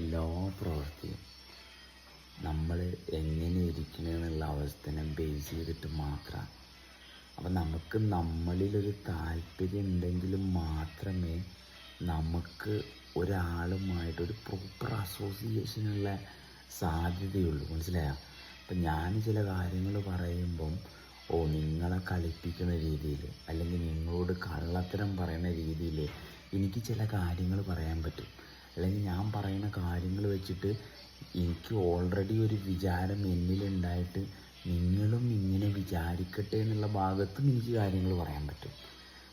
എല്ലാ പ്രവൃത്തിയും നമ്മൾ എങ്ങനെ ഇരിക്കണമെന്നുള്ള അവസ്ഥനെ ബേസ് ചെയ്തിട്ട് മാത്രമാണ് അപ്പം നമുക്ക് നമ്മളിലൊരു താല്പര്യം ഉണ്ടെങ്കിൽ മാത്രമേ നമുക്ക് ഒരാളുമായിട്ട് ഒരു പ്രോപ്പർ അസോസിയേഷനുള്ള സാധ്യതയുള്ളൂ. മനസ്സിലായോ? അപ്പം ഞാൻ ചില കാര്യങ്ങൾ പറയുമ്പം ഓ നിങ്ങളെ കളിപ്പിക്കുന്ന രീതിയിൽ അല്ലെങ്കിൽ നിങ്ങളോട് കള്ളത്തരം പറയുന്ന രീതിയിൽ എനിക്ക് ചില കാര്യങ്ങൾ പറയാൻ പറ്റും. അല്ലെങ്കിൽ ഞാൻ പറയുന്ന കാര്യങ്ങൾ വെച്ചിട്ട് എനിക്ക് ഓൾറെഡി ഒരു വിചാരം എന്നിലുണ്ടായിട്ട് നിങ്ങളും ഇങ്ങനെ വിചാരിക്കട്ടെ എന്നുള്ള ഭാഗത്തും എനിക്ക് കാര്യങ്ങൾ പറയാൻ പറ്റും.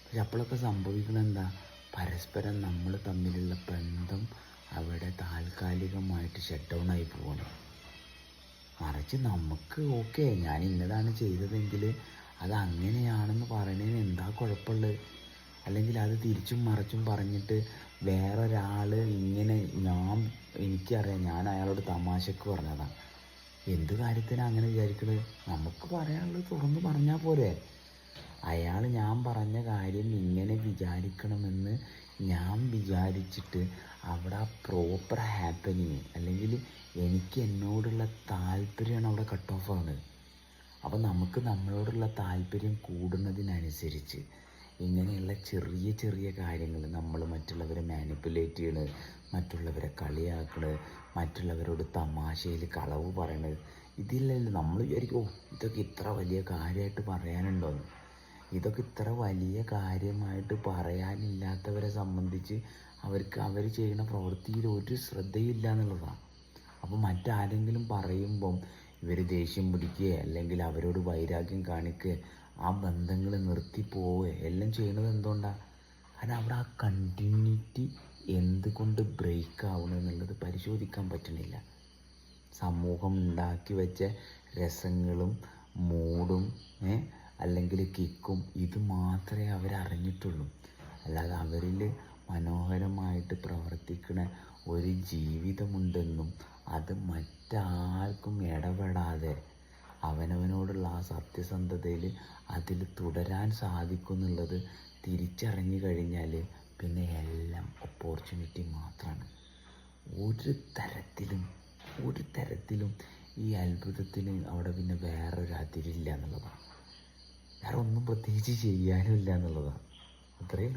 പക്ഷെ അപ്പോഴൊക്കെ സംഭവിക്കുന്നത് എന്താ പരസ്പരം നമ്മൾ തമ്മിലുള്ള ബന്ധം അവിടെ താൽക്കാലികമായിട്ട് ഷട്ട് ഡൗൺ ആയി പോകണം മറിച്ച് നമുക്ക് ഓക്കെ ഞാൻ ഇന്നതാണ് ചെയ്തതെങ്കിൽ അത് അങ്ങനെയാണെന്ന് പറയുന്നതിന് എന്താ കുഴപ്പമുള്ളത്? അല്ലെങ്കിൽ അത് തിരിച്ചും മറിച്ചും പറഞ്ഞിട്ട് വേറൊരാൾ ഇങ്ങനെ ഞാൻ എനിക്കറിയാം ഞാൻ അയാളോട് തമാശക്ക് പറഞ്ഞതാണ് എന്ത് കാര്യത്തിനാണ് അങ്ങനെ വിചാരിക്കുന്നത് നമുക്ക് പറയാനുള്ളത് തുറന്ന് പറഞ്ഞാൽ പോരെ. അയാൾ ഞാൻ പറഞ്ഞ കാര്യം ഇങ്ങനെ വിചാരിക്കണമെന്ന് ഞാൻ വിചാരിച്ചിട്ട് അവിടെ പ്രോപ്പർ ഹാപ്പനിങ് അല്ലെങ്കിൽ എനിക്ക് എന്നോടുള്ള താല്പര്യമാണ് അവിടെ കട്ട് ഓഫ് ആവുന്നത്. അപ്പോൾ നമുക്ക് നമ്മളോടുള്ള താല്പര്യം കൂടുന്നതിനനുസരിച്ച് ഇങ്ങനെയുള്ള ചെറിയ ചെറിയ കാര്യങ്ങൾ നമ്മൾ മറ്റുള്ളവരെ മാനിപ്പുലേറ്റ് ചെയ്യണത് മറ്റുള്ളവരെ കളിയാക്കണത് മറ്റുള്ളവരോട് തമാശയിൽ കളവ് പറയണത് ഇതില്ലല്ലോ. നമ്മൾ വിചാരിക്കും ഓ ഇതൊക്കെ ഇത്ര വലിയ കാര്യമായിട്ട് പറയാനുണ്ടോന്ന് ഇതൊക്കെ ഇത്ര വലിയ കാര്യമായിട്ട് പറയാനില്ലാത്തവരെ സംബന്ധിച്ച് അവർക്ക് അവർ ചെയ്യുന്ന പ്രവൃത്തിയിൽ ഒരു ശ്രദ്ധയില്ല എന്നുള്ളതാണ്. അപ്പോൾ മറ്റാരെങ്കിലും പറയുമ്പം ഇവർ ദേഷ്യം പിടിക്കുക അല്ലെങ്കിൽ അവരോട് വൈരാഗ്യം കാണിക്കുക ആ ബന്ധങ്ങൾ നിർത്തി പോവുക. എല്ലാം ചെയ്യണത് എന്തുകൊണ്ടാണ് കാരണം അവിടെ ആ കണ്ടിന്യൂറ്റി എന്തുകൊണ്ട് ബ്രേക്ക് ആവണം എന്നുള്ളത് പരിശോധിക്കാൻ പറ്റണില്ല. സമൂഹം ഉണ്ടാക്കി വെച്ച രസങ്ങളും മൂടും അല്ലെങ്കിൽ കിക്കും ഇത് മാത്രമേ അവരറിഞ്ഞിട്ടുള്ളൂ. അല്ലാതെ അവരിൽ മനോഹരമായിട്ട് പ്രവർത്തിക്കുന്ന ഒരു ജീവിതമുണ്ടെന്നും അത് മറ്റാർക്കും ഇടപെടാതെ അവനവനോടുള്ള ആ സത്യസന്ധതയിൽ അതിൽ തുടരാൻ സാധിക്കുന്നുള്ളത് തിരിച്ചറിഞ്ഞു കഴിഞ്ഞാൽ പിന്നെ എല്ലാം ഓപ്പർച്യൂണിറ്റി മാത്രമാണ് ഒരു തരത്തിലും ഒരു തരത്തിലും ഈ അത്ഭുതത്തിന് അവിടെ പിന്നെ വേറൊരു അതിരില്ല എന്നുള്ളതാണ്. വേറെ ഒന്നും പ്രത്യേകിച്ച് ചെയ്യാനും ഇല്ല എന്നുള്ളതാണ്. അത്രയേ